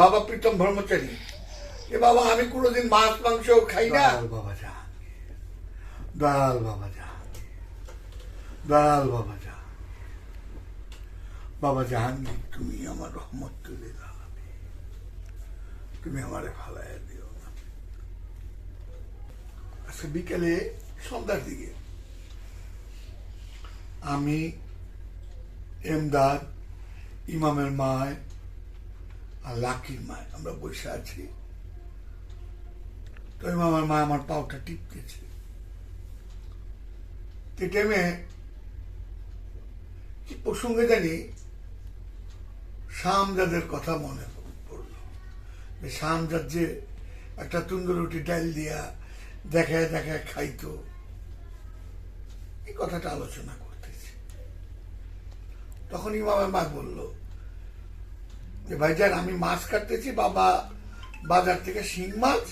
বাবা প্রীতম ব্রহ্মচারী। এ বাবা, আমি কোনোদিন মাছ, মাংস খাই না। বাবা জাহাঙ্গীর দয়াল বাবা জাহাঙ্গীর দয়াল বাবা জাহাঙ্গীর বাবা জাহাঙ্গীর তুমি আমার রহমত তুলে দাঁড়াবে তুমি আমারে ফালাইয়া দিও না আজকে বিকেলে সন্ধ্যার দিকে আমি এমদাদ ইমামের মায় লাকির মায় আমরা বসে আছি। তো আমার মা আমার পাওটা টিপতেছে। তো টাইমে কি প্রসঙ্গে জানি শামজাদের কথা মনে পড়ল। যে শামজাদ যে একটা তুন্দুর রুটি ডাল দিয়া দেখায় দেখায় খাইতো, এই কথাটা আলোচনা করতেছে। তখন ইমামের মা বলল যে ভাইজান আমি মাছ কাটতেছি, বাবা বাজার থেকে শিং মাছ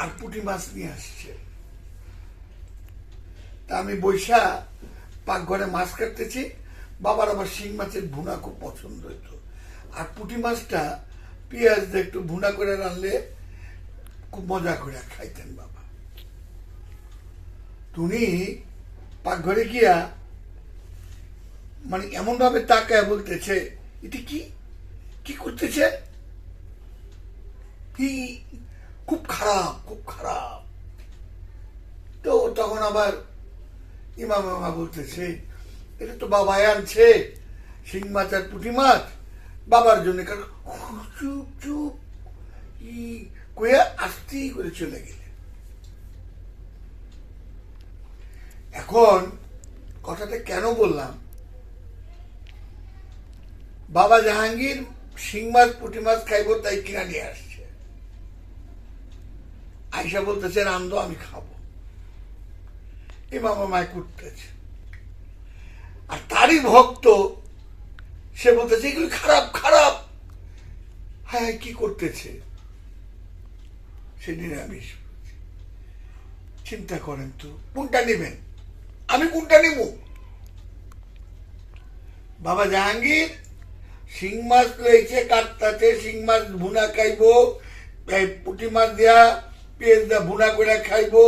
আর পুঁটি মাছ নিয়ে আসছে। তা আমি বৈশা পাকঘরে মাছ কাটতেছি, বাবার আবার শিং মাছের ভুনা খুব পছন্দ হতো আর পুঁটি মাছটা পেঁয়াজ দিয়ে একটু ভুনা করে রানলে খুব মজা করে খাইতেন বাবা। তুমি পাকঘরে গিয়া মানে এমন ভাবে তাকায় বলতেছে, এটি কি? কি করতেছে? কি? খুব খারাপ খুব খারাপ। তো তখন আবার ইমাম মামা বলতেছে, এটা তো বাবাই আনছে, শিং মাছ আর পুঁটি মাছ। বাবার জন্য কারণ চুপ চুপ। ই কইয়া আস্তে করে চলে গেলে এখন কথাটা কেন বললাম? বাবা জাহাঙ্গীর শিং মাছ, পুঁটি মাছ খাইবো, তাই কিনা নিয়ে আসছে। আইসা বলতেছে, রান্ধো, আমি খাব। ইমাম মায় করতেছে আর তারই ভক্ত, সে বলতেছে, এগুলো খারাপ খারাপ। হ্যাঁ কি করতেছে? সে নিরামিষ। চিন্তা করেন তো, কোনটা নেবেন? আমি কোনটা নেব? বাবা জাহাঙ্গীর শিং মাছ লইছে কাটতাছে শিং মাছ ভুনা খাইবো পুঁটি মাছ দেয়া পেঁয়াজ দিয়া ভুনা করে খাইবো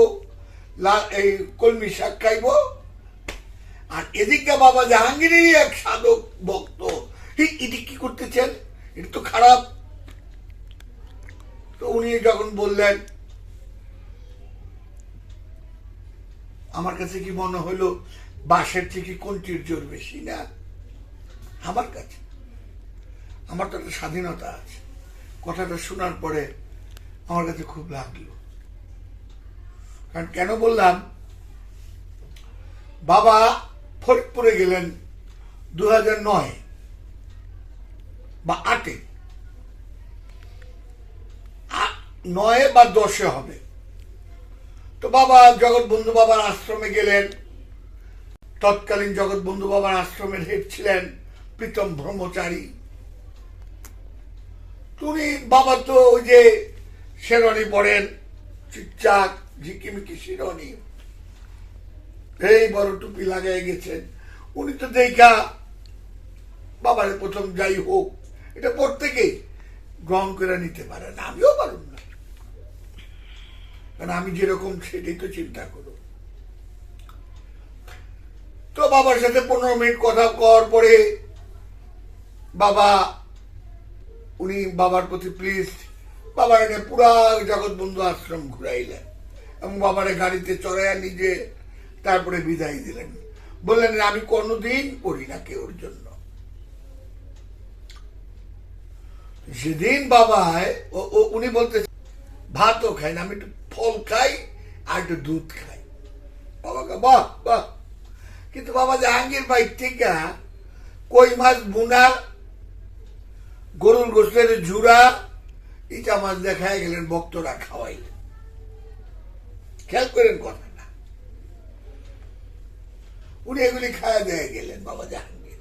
এই কলমি শাক খাইবো। আর এদিকে বাবা জাহাঙ্গীরেরই এক সাধক ভক্ত। এটি কি করতেছেন? এটা তো খারাপ। তো উনি যখন বললেন, আমার কাছে কি মনে হলো বাঁশের থেকে কোনটির জোর বেশি না? আমার কাছে। আমার তো একটা স্বাধীনতা আছে। কথাটা শোনার পরে আমার কাছে খুব লাগল। কারণ কেন বললাম? বাবা ফরিদপুরে গেলেন দু নয় বা আটে। নয়ে বা দশে হবে। তো বাবা জগৎবন্ধু বাবার আশ্রমে গেলেন। তৎকালীন জগৎবন্ধু বাবার আশ্রমের হেড ছিলেন প্রীতম ব্রহ্মচারী। তুমি বাবা তো ওই যে শেরনি পড়েন চিকচাক, ঝিকিমিকি শিরনি। এই বড় টুপি লাগাই গেছেন। উনি তো দেখা বাবারে প্রথম যাই হোক, এটা প্রত্যেকেই গ্রহণ করে নিতে পারে না। আমিও পারুন না। কারণ আমি যেরকম সেটাই তো চিন্তা করো। তো বাবার সাথে পনেরো মিনিট কথা কর পরে বাবা উনি বাবার প্রতি প্লিজ বাবার এনে পুরা জগৎবন্ধু আশ্রম ঘুরাইলেন এবং বাবারে গাড়িতে চড়াইয়া নিজে তারপরে বিদায় দিলেন। বললেন, আমি কোনোদিন করি না কেউর জন্য? সেদিন ও- উনি বলতে ভাতও খাই না, আমি একটু ফল খাই আর একটু দুধ খাই। বাবাকে বাহ বাহ। কিন্তু বাবা জাহাঙ্গীর ভাই টিকা কই মাছ বুনা গরুর গোস্তের ঝুরা ইটা মাছ দেখায় গেলেন, ভক্তরা খাওয়াইলেন। খেয়াল করেন কথাটা। উনি এগুলি খাওয়া দেয়া গেলেন, বাবা জাহাঙ্গীর।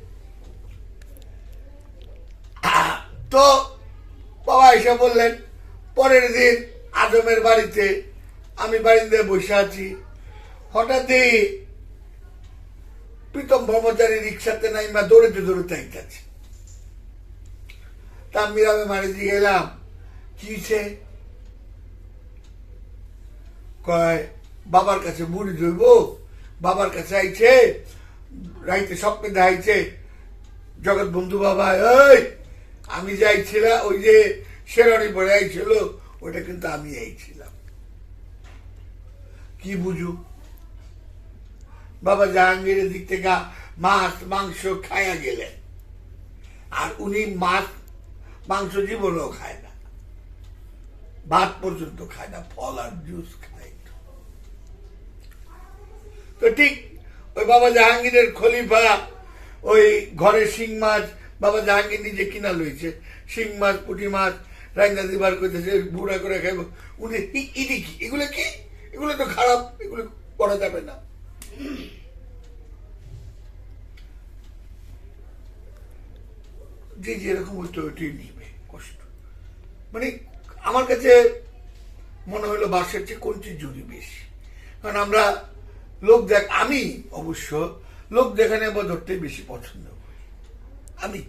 তো বাবা এসে বললেন, পরের দিন আজমের বাড়িতে আমি বাড়িতে বসে আছি। হঠাৎই প্রীতম ব্রহ্মচারী রিক্সাতে নাইমা দৌড়েতে দৌড়েতে আইতাছে। তা মিরামে মারি দিয়ে গেলাম। কি? কয়, বাবার কাছে মুড়ি ধরব? বাবার কাছে আইছে, রাইতে স্বপ্নে দেখাইছে, জগৎ বন্ধু বাবা ওই আমি যাইছিলাম ওই যে শেরানি পরে আইছিল ওটা কিন্তু আমি আইছিলাম। কি বুঝু? বাবা জাহাঙ্গীরের দিক থেকে মাছ, মাংস খায়া গেলেন। আর উনি মাছ মাংস জীবনেও খায় না। ভাত পর্যন্ত খায় না, ফল আর জুস খায় তো ঠিক ওই বাবা জাহাঙ্গীরের খলিফা, ওই ঘরে শিং মাছ, বাবা জাহাঙ্গীর নিজে কিনা লইছে। শিং মাছ, পুঁটি মাছ রান্না দিবার করতেছে বুড়া করে খাইব। উনি ইডি কি? এগুলো কি? এগুলো তো খারাপ, এগুলো করা যাবে না। যে যেরকম নিবে কষ্ট মানে আমার কাছে মনে হলো বাসের চেয়ে কোনটি জুড়ি বেশি। কারণ আমরা লোক দেখ, আমি অবশ্য লোক দেখানো বদরটাই বেশি পছন্দ করি। আমি।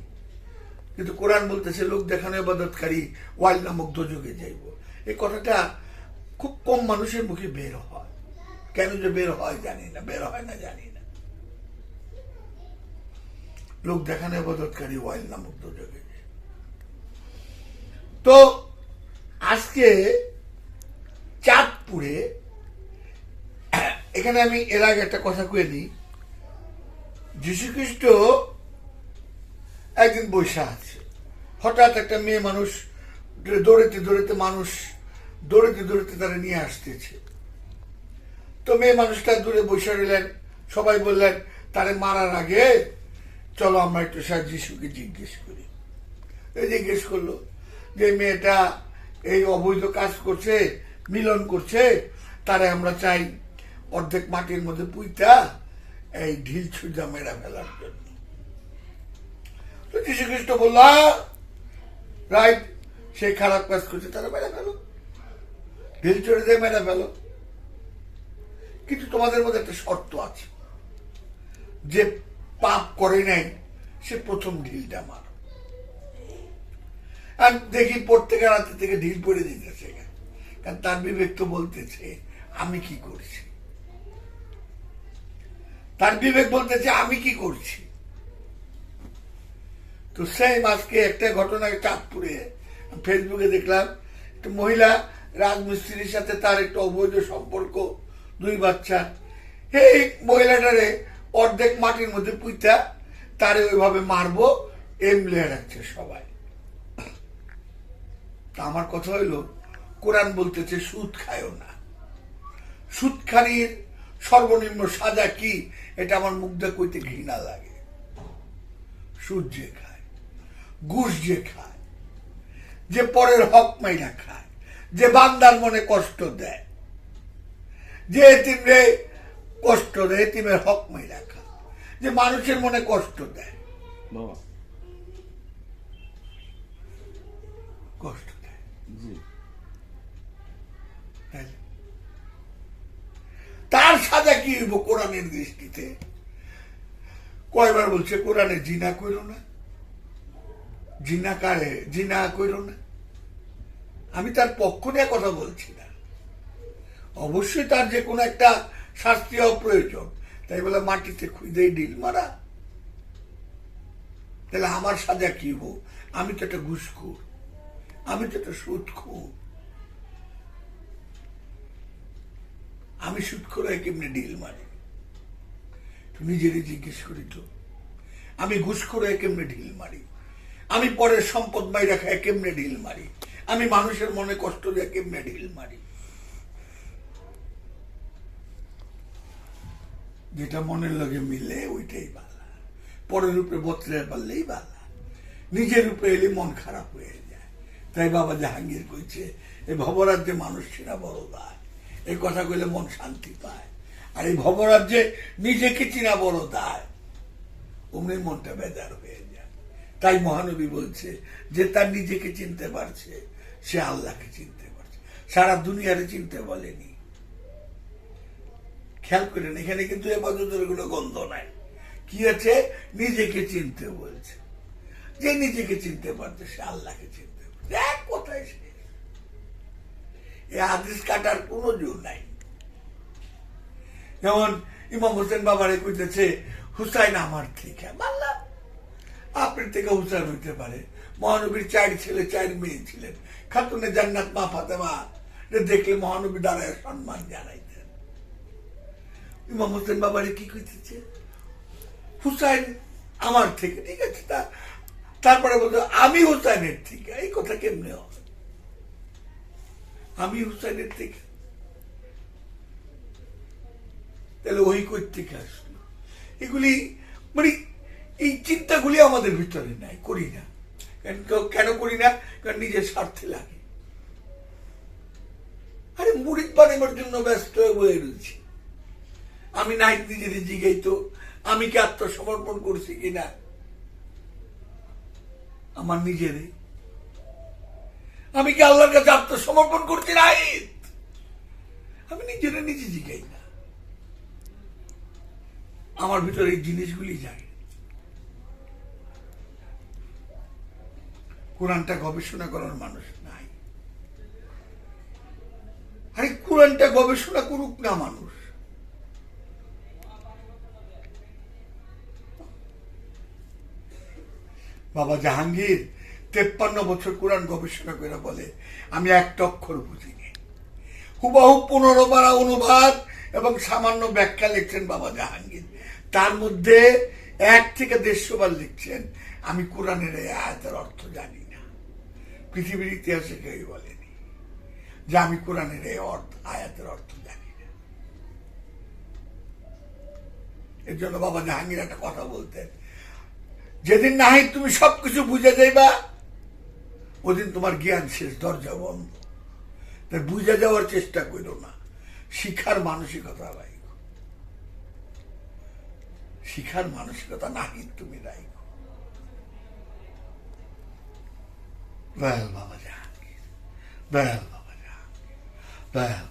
কিন্তু কোরআন বলতেছে, লোক দেখানো এবাদতকারী ওয়াইল নামক দোযোগে যাইব। এই কথাটা খুব কম মানুষের মুখে বের হয়। কেন যে বের হয় জানি না, বের হয় না জানি না। লোক দেখানো এবাদতকারী ওয়াইল নামক দোযোগে। তো আজকে চাঁদপুরে, এখানে আমি এর আগে একটা কথা কয়ে দিই। যীশু খ্রিস্ট একদিন বৈশা আছে। হঠাৎ একটা মেয়ে মানুষ দৌড়েতে দৌড়েতে মানুষ দৌড়েতে দৌড়েতে তারা নিয়ে আসতেছে। তো মেয়ে মানুষটা দূরে বসে রইলেন, সবাই বললেন, তারে মারার আগে চলো আমরা একটু স্যার যিশুকে জিজ্ঞেস করি। জিজ্ঞেস করল যে মেয়েটা এই অবৈধ কাজ করছে, মিলন করছে, তারে আমরা চাই অর্ধেক মাটির মধ্যে পুইতা এই ঢিল ছুজা মেরা ফেলার জন্য। তো যীশু খ্রিস্ট বলল রাইট, সে খারাপ কাজ করছে, তারা মেরে ফেলো। ঢিল ছুড়ে দিয়ে মেরে ফেলো। কিন্তু তোমাদের মধ্যে একটা শর্ত আছে। যে পাপ করে নাই, সে প্রথম ঢিলটা মার আর দেখি প্রত্যেকের হাতে থেকে ঢিল পড়ে দিতেছে কারণ তার বিবেক তো বলতেছে, আমি কি করছি? তার বিবেক বলতেছে, আমি কি করছি? তো সেই আজকে একটা ঘটনা চাঁদপুরে, ফেসবুকে দেখলাম, একটা মহিলা রাজমিস্ত্রির সাথে তার একটা অবৈধ সম্পর্ক, দুই বাচ্চা। এই মহিলাটারে অর্ধেক মাটির মধ্যে পুইতা, তারে ওইভাবে মারবো এমলে রাখছে সবাই। তা আমার কথা হইল কোরআন বলতেছে সুদ খায়ও না। সুদখানির সর্বনিম্ন সাজা কি এটা আমার মুগ্ধা কইতে ঘৃণা লাগে। সুদ যে খায় ঘুষ যে খায় যে পরের হক মাইনা খায় যে বান্দার মনে কষ্ট দেয় যে এতিমরে কষ্ট দেয় এতিমের হক মাইনা খায় যে মানুষের মনে কষ্ট দেয়। কষ্ট? তার সাজা কি হইব কোরআনের দৃষ্টিতে? কয়বার বলছে, কোরআনে জিনা কইরো না? জিনা কারে? জিনা কইরো না? আমি তার পক্ষ নিয়ে কথা বলছি না। অবশ্যই তার যে কোনো একটা শাস্তি হওয়া প্রয়োজন তাই বলে মাটিতে খুঁজেই ডিল মারা। তাহলে আমার সাজা কি হব আমি তো একটা ঘুষখোর আমি তো একটা সুদখোর আমি সুদ করে কেমনে ডিল মারি? তুই নিজেরই জিজ্ঞেস করি তো আমি ঘুষ করে কেমনে ঢিল মারি? আমি পরের সম্পদ মাইরা খায় কেমনে ঢিল মারি? আমি মানুষের মনে কষ্ট দিয়ে কেমনে ঢিল মারি? যেটা মনের লগে মিলে, ওইটাই বালা। পরের উপরে বতরে পারলেই বালা। নিজের উপরে এলে মন খারাপ হয়ে তাই বাবা জাহাঙ্গীর কইছে, এই ভবরাজ্যে মানুষ ছেড়া বড় দায়। এই কথা কইলে মন শান্তি পায়। আর এই ভবরাজ্যে নিজেকে চিনা বড় দায়। অমনি মনটা বেজার হয়ে যায়। তাই মহানবী বলছে যে, তার নিজেকে চিনতে পারছে, সে আল্লাহকে চিনতে পারছে। সারা দুনিয়ারে চিনতে বলেনি। খেয়াল করেন, এখানে কিন্তু এবাদতের কোনো গন্ধ নাই। কি আছে? নিজেকে চিনতে বলছে। যে নিজেকে চিনতে পারছে, সে আল্লাহকে চিনতে এক কথায় সে। এই হাদিস কাটার জোর নাই। যেমন ইমাম হোসেন বাবারে কইতেছে, হুসাইন আমার থেকে মানলাম থেকে হুসাইন হইতে পারে। মহানবীর চার ছেলে, চার মেয়ে ছিলেন। খাতুনে জান্নাত মা ফাতেমা দেখলে মহানবী দ্বারায় সম্মান জানাইতেন। ইমাম হোসেন বাবারে কি কইতেছে? হুসাইন আমার থেকে ঠিক আছে, তা তারপরে বলতো, আমি হুসাইনের থেকে এই কথা কেমনে হবে? আমি হুসাইনের থেকে তাহলে ওই থেকে আসলো। এগুলি মানে এই চিন্তাগুলি আমাদের ভিতরে নাই, করি না। কেন করি না? কারণ নিজের স্বার্থে লাগে। আরে মুড়িদ বানাবার জন্য ব্যস্ত হয়ে বয়ে রয়েছি। আমি নাই নিজেদের জিগাই তো আমি কি আত্মসমর্পণ করছি কিনা? আমার নিজেরে আমি কি আল্লাহর কাছে আত্মসমর্পণ করছি নাই আমি নিজেরা নিজে জিগাই না। আমার ভিতরে এই জিনিসগুলি যায়। কোরআনটা গবেষণা করার মানুষ নাই। আরে কোরআনটা গবেষণা করুক না মানুষ। বাবা জাহাঙ্গীর, তেপ্পান্ন বছর কোরআন গবেষণা করে বলে, আমি একটা অক্ষর বুঝিনি। হুবাহু পনেরো অনুবাদ এবং সামান্য ব্যাখ্যা লিখছেন বাবা জাহাঙ্গীর। তার মধ্যে এক থেকে দেড়শো বার লিখছেন, আমি কোরআনের এই আয়াতের অর্থ জানি না। পৃথিবীর ইতিহাসে কেউই বলেনি যে আমি কোরআনের এই অর্থ, আয়াতের অর্থ জানি না। এর জন্য বাবা জাহাঙ্গীর একটা কথা বলতেন যেদিন নাহি তুমি সবকিছু বুঝে যাইবা, ওদিন তোমার জ্ঞান শেষ, দরজা বন্ধ। তাই বুঝে যাওয়ার চেষ্টা করো না। শিখার মানসিকতা রাখো শিখার মানসিকতা নাহি, তুমি রাখো দয়াল বাবা জাহাঙ্গীর দয়াল বাবা জাহাঙ্গীর দয়াল